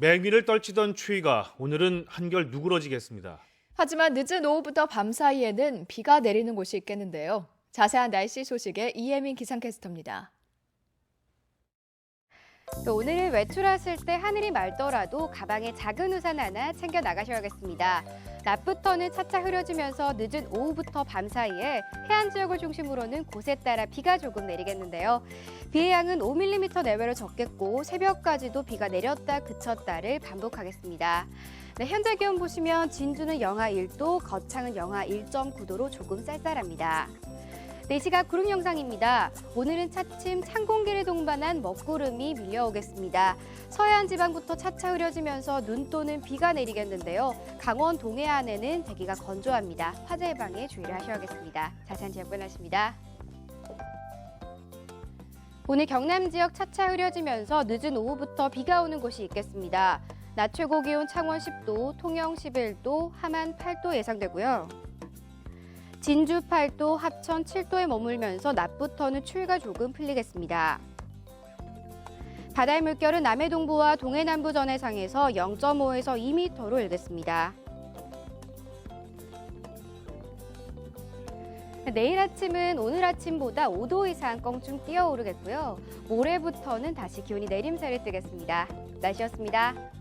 맹위를 떨치던 추위가 오늘은 한결 누그러지겠습니다. 하지만 늦은 오후부터 밤 사이에는 비가 내리는 곳이 있겠는데요. 자세한 날씨 소식에 이혜민 기상캐스터입니다. 또 오늘 외출하실 때 하늘이 맑더라도 가방에 작은 우산 하나 챙겨 나가셔야겠습니다. 낮부터는 차차 흐려지면서 늦은 오후부터 밤 사이에 해안 지역을 중심으로는 곳에 따라 비가 조금 내리겠는데요. 비의 양은 5mm 내외로 적겠고 새벽까지도 비가 내렸다 그쳤다를 반복하겠습니다. 네, 현재 기온 보시면 진주는 영하 1도, 거창은 영하 1.9도로 조금 쌀쌀합니다. 네, 이 시각 구름 영상입니다. 오늘은 차츰 찬 공기를 동반한 먹구름이 밀려오겠습니다. 서해안 지방부터 차차 흐려지면서 눈 또는 비가 내리겠는데요. 강원 동해안에는 대기가 건조합니다. 화재 예방에 주의를 하셔야겠습니다. 자세한 지역 변하십니다. 오늘 경남 지역 차차 흐려지면서 늦은 오후부터 비가 오는 곳이 있겠습니다. 낮 최고 기온 창원 10도, 통영 11도, 함안 8도 예상되고요. 진주 8도, 합천 7도에 머물면서 낮부터는 추위가 조금 풀리겠습니다. 바다의 물결은 남해 동부와 동해 남부 전해상에서 0.5에서 2m로 일겠습니다. 내일 아침은 오늘 아침보다 5도 이상 껑충 뛰어오르겠고요. 모레부터는 다시 기온이 내림세를 뜨겠습니다. 날씨였습니다.